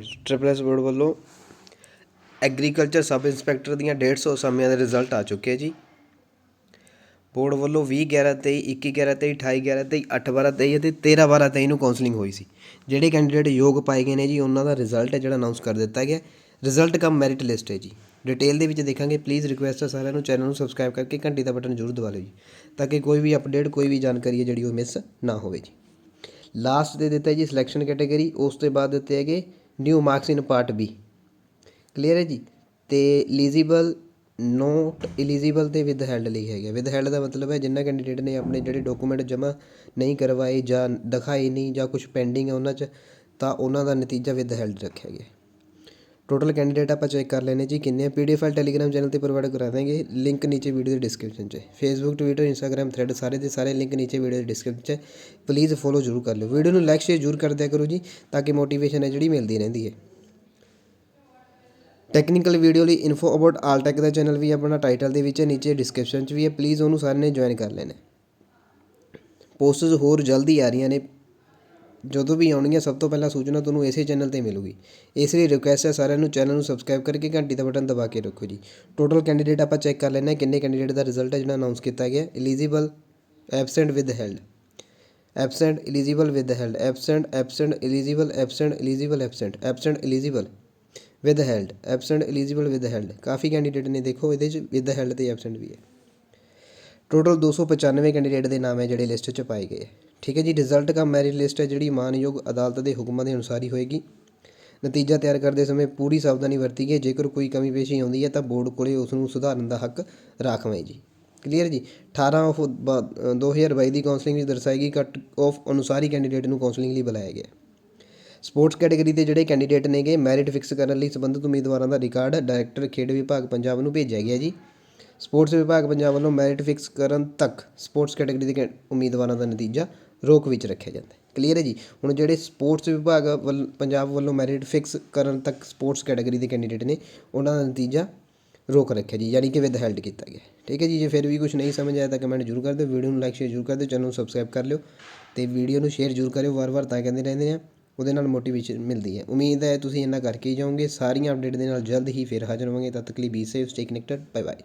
Triple S board ਵੱਲੋਂ agriculture sub inspector ਦੀਆਂ 150 ਅਸਾਮੀਆਂ ਦੇ ਰਿਜ਼ਲਟ ਆ ਚੁੱਕੇ ਜੀ। ਬੋਰਡ ਵੱਲੋਂ 20 11 23 21 11 23 28 11 23 8 12 23 ਅਤੇ 13 12 23 ਨੂੰ ਕਾਉਂਸਲਿੰਗ ਹੋਈ ਸੀ। ਜਿਹੜੇ ਕੈਂਡੀਡੇਟ ਯੋਗ ਪਾਏ ਗਏ ਨੇ ਜੀ, ਉਹਨਾਂ ਦਾ ਰਿਜ਼ਲਟ ਹੈ ਜਿਹੜਾ ਅਨਾਉਂਸ ਕਰ ਦਿੱਤਾ ਗਿਆ। ਰਿਜ਼ਲਟ ਕਮ ਮੈਰਿਟ ਲਿਸਟ ਹੈ ਜੀ। ਡਿਟੇਲ ਦੇ ਵਿੱਚ ਦੇਖਾਂਗੇ। ਪਲੀਜ਼ ਰਿਕੁਐਸਟ ਹੈ ਸਾਰਿਆਂ ਨੂੰ ਚੈਨਲ ਨੂੰ ਸਬਸਕ੍ਰਾਈਬ ਕਰਕੇ ਘੰਟੀ ਦਾ ਬਟਨ ਜ਼ਰੂਰ ਦਬਾ ਲਿਓ ਜੀ, ਤਾਂ ਕਿ ਕੋਈ ਵੀ ਅਪਡੇਟ ਕੋਈ ਵੀ ਜਾਣਕਾਰੀ ਹੈ ਜਿਹੜੀ ਉਹ ਮਿਸ ਨਾ ਹੋਵੇ ਜੀ। ਲਾਸਟ ਦੇ ਦਿੱਤਾ ਜੀ ਸਿਲੈਕਸ਼ਨ ਕੈਟਾਗਰੀ ਉਸ ਤੋਂ ਬਾਅਦ ਦਿੱਤੇ ਹੈਗੇ new marks in part B clear ਹੈ ਜੀ? ਅਤੇ ਐਲੀਜੀਬਲ ਨੋਟ ਇਲੀਜੀਬਲ ਅਤੇ ਵਿਦ ਹੈਲਡ ਲਈ ਹੈਗਾ ਵਿਦ ਹੈਲਡ ਦਾ ਮਤਲਬ ਹੈ ਜਿਨ੍ਹਾਂ ਕੈਂਡੀਡੇਟ ਨੇ ਆਪਣੇ ਜਿਹੜੇ ਡਾਕੂਮੈਂਟ ਜਮ੍ਹਾਂ ਨਹੀਂ ਕਰਵਾਏ ਜਾਂ ਦਿਖਾਏ ਨਹੀਂ ਜਾਂ ਕੁਛ ਪੈਂਡਿੰਗ ਹੈ ਉਹਨਾਂ 'ਚ, ਤਾਂ ਉਹਨਾਂ ਦਾ ਨਤੀਜਾ ਵਿਦ ਹੈਲਡ ਰੱਖਿਆ ਗਿਆ। ਟੋਟਲ ਕੈਂਡੀਡੇਟ ਆਪਾਂ ਚੈੱਕ ਕਰ ਲੈਨੇ ਜੀ ਕਿੰਨੇ ਆ। ਪੀਡੀਐਫ ਫਾਈਲ ਟੈਲੀਗ੍ਰਾਮ ਚੈਨਲ ਤੇ ਪ੍ਰੋਵਾਈਡ ਕਰਾ ਦਾਂਗੇ ਲਿੰਕ ਨੀਚੇ ਵੀਡੀਓ ਦੇ ਡਿਸਕ੍ਰਿਪਸ਼ਨ 'ਚ ਫੇਸਬੁੱਕ ਟਵਿੱਟਰ ਇੰਸਟਾਗ੍ਰam ਥ੍ਰੈਡ ਸਾਰੇ ਦੇ ਸਾਰੇ ਲਿੰਕ ਨੀਚੇ ਵੀਡੀਓ ਦੇ ਡਿਸਕ੍ਰਿਪਸ਼ਨ 'ਚ ਪਲੀਜ਼ ਫੋਲੋ ਜ਼ਰੂਰ ਕਰ ਲਿਓ। ਵੀਡੀਓ ਨੂੰ ਲਾਈਕ ਸ਼ੇਅਰ ਜ਼ਰੂਰ ਕਰ ਦਿਆ ਕਰੋ ਜੀ ਤਾਂ ਕਿ ਮੋਟੀਵੇਸ਼ਨ ਹੈ ਜਿਹੜੀ ਮਿਲਦੀ ਰਹਿੰਦੀ ਹੈ। ਟੈਕਨੀਕਲ ਵੀਡੀਓ ਲਈ ਇਨਫੋ ਅਬਾਊਟ ਆਲਟੈਕ ਦਾ ਚੈਨਲ ਵੀ ਆਪਣਾ ਟਾਈਟਲ ਦੇ ਵਿੱਚ ਹੈ, ਨੀਚੇ ਡਿਸਕ੍ਰਿਪਸ਼ਨ 'ਚ ਵੀ ਹੈ। ਪਲੀਜ਼ ਉਹਨੂੰ ਸਾਰਿਆਂ ਨੇ ਜੁਆਇਨ ਕਰ ਲੈਣਾ ਪੋਸਟਸ ਹੋਰ ਜਲਦੀ ਆ ਰਹੀਆਂ ਨੇ। ਜਦੋਂ ਵੀ ਆਉਣਗੀਆਂ, ਸਭ ਤੋਂ ਪਹਿਲਾਂ ਸੂਚਨਾ ਤੁਹਾਨੂੰ ਇਸੇ ਚੈਨਲ ਤੇ ਮਿਲੂਗੀ। ਇਸ ਲਈ ਰਿਕੁਐਸਟ ਹੈ ਸਾਰਿਆਂ ਨੂੰ, ਚੈਨਲ ਨੂੰ ਸਬਸਕ੍ਰਾਈਬ ਕਰਕੇ ਘੰਟੀ ਦਾ ਬਟਨ ਦਬਾ ਕੇ ਰੱਖੋ ਜੀ। ਟੋਟਲ ਕੈਂਡੀਡੇਟ ਆਪਾਂ ਚੈੱਕ ਕਰ ਲੈਂਦੇ ਹਾਂ ਕਿੰਨੇ ਕੈਂਡੀਡੇਟ ਦਾ ਰਿਜ਼ਲਟ ਹੈ ਜਿਹੜਾ ਅਨਾਉਂਸ ਕੀਤਾ ਗਿਆ। Eligible absent withheld absent eligible withheld absent absent eligible absent eligible absent absent eligible withheld absent eligible withheld ਕਾਫੀ ਕੈਂਡੀਡੇਟ ਨੇ ਦੇਖੋ, ਇਹਦੇ ਚ ਵਿਦ ਹੈਲਡ ਤੇ ਐਬਸੈਂਟ ਵੀ ਹੈ। ਟੋਟਲ 295 ਕੈਂਡੀਡੇਟ ਦੇ ਨਾਮ ਹੈ ਜਿਹੜੇ ਲਿਸਟ 'ਚ ਪਾਏ ਗਏ ਹੈ। ਠੀਕ ਹੈ ਜੀ ਰਿਜ਼ਲਟ ਕਾ ਮੈਰਿਟ ਲਿਸਟ ਹੈ ਜਿਹੜੀ ਮਾਨਯੋਗ ਅਦਾਲਤ ਦੇ ਹੁਕਮਾਂ ਦੇ ਅਨੁਸਾਰ ਹੀ ਹੋਏਗੀ। ਨਤੀਜਾ ਤਿਆਰ ਕਰਦੇ ਸਮੇਂ ਪੂਰੀ ਸਾਵਧਾਨੀ ਵਰਤੀ ਗਈ ਜੇਕਰ ਕੋਈ ਕਮੀ ਪੇਸ਼ੀ ਆਉਂਦੀ ਹੈ ਤਾਂ ਬੋਰਡ ਕੋਲੇ ਉਸ ਨੂੰ ਸੁਧਾਰਨ ਦਾ ਹੱਕ ਰਾਖਵੇਂ ਜੀ। ਕਲੀਅਰ ਜੀ? 18 ਆਫ 2022 ਦੀ ਕਾਉਂਸਲਿੰਗ ਵਿੱਚ ਦਰਸਾਈ ਗਈ ਕੱਟ ਆਫ ਅਨੁਸਾਰੀ ਕੈਂਡੀਡੇਟ ਨੂੰ ਕਾਉਂਸਲਿੰਗ ਲਈ ਬੁਲਾਇਆ ਗਿਆ। ਸਪੋਰਟਸ ਕੈਟਾਗਰੀ ਦੇ ਜਿਹੜੇ ਕੈਂਡੀਡੇਟ ਨੇਗੇ ਮੈਰਿਟ ਫਿਕਸ ਕਰਨ ਲਈ ਸੰਬੰਧਿਤ ਉਮੀਦਵਾਰਾਂ ਦਾ ਰਿਕਾਰਡ ਡਾਇਰੈਕਟਰ ਖੇਡ ਵਿਭਾਗ ਪੰਜਾਬ ਨੂੰ ਭੇਜਿਆ ਗਿਆ ਜੀ। ਸਪੋਰਟਸ ਵਿਭਾਗ ਪੰਜਾਬ ਵੱਲੋਂ ਮੈਰਿਟ ਫਿਕਸ ਕਰਨ ਤੱਕ ਸਪੋਰਟਸ ਕੈਟਾਗਰੀ ਦੇ ਕੈ- ਉਮੀਦਵਾਰਾਂ ਦਾ ਨਤੀਜਾ ਰੋਕ ਵਿੱਚ ਰੱਖਿਆ ਜਾਂਦਾ ਹੈ। ਕਲੀਅਰ ਹੈ ਜੀ? ਹੁਣ ਜਿਹੜੇ ਸਪੋਰਟਸ ਵਿਭਾਗ ਵੱਲ ਪੰਜਾਬ ਵੱਲੋਂ ਮੈਰਿਟ ਫਿਕਸ ਕਰਨ ਤੱਕ ਸਪੋਰਟਸ ਕੈਟਾਗਰੀ ਦੇ ਕੈਂਡੀਡੇਟ ਨੇ, ਉਹਨਾਂ ਦਾ ਨਤੀਜਾ ਰੋਕ ਰੱਖਿਆ ਜੀ, ਯਾਨੀ ਕਿ ਵਿਦ ਹੈਲਡ ਕੀਤਾ ਗਿਆ ਠੀਕ ਹੈ ਜੀ? ਜੇ ਫਿਰ ਵੀ ਕੁਝ ਨਹੀਂ ਸਮਝ ਆਇਆ ਤਾਂ ਕਮੈਂਟ ਜ਼ਰੂਰ ਕਰ ਦਿਓ। ਵੀਡੀਓ ਨੂੰ ਲਾਈਕ ਸ਼ੇਅਰ ਜ਼ਰੂਰ ਕਰ ਦਿਓ। ਚੈਨਲ ਨੂੰ ਸਬਸਕ੍ਰਾਈਬ ਕਰ ਲਿਓ ਤੇ ਵੀਡੀਓ ਨੂੰ ਸ਼ੇਅਰ ਜ਼ਰੂਰ ਕਰਿਓ। ਵਾਰ-ਵਾਰ ਤਾਂ ਕਹਿੰਦੇ ਰਹਿੰਦੇ ਆ ਉਹਦੇ ਨਾਲ ਮੋਟੀਵੇਸ਼ਨ ਮਿਲਦੀ ਹੈ। ਉਮੀਦ ਹੈ ਤੁਸੀਂ ਇੰਨਾ ਕਰਕੇ ਹੀ ਜਾਓਗੇ। ਸਾਰੀਆਂ ਅਪਡੇਟ ਦੇ ਨਾਲ ਜਲਦ ਹੀ ਫਿਰ ਹਾਜ਼ਰ ਹੋਵਾਂਗੇ। ਤਦ ਤੱਕ ਲਈ be safe stay connected bye bye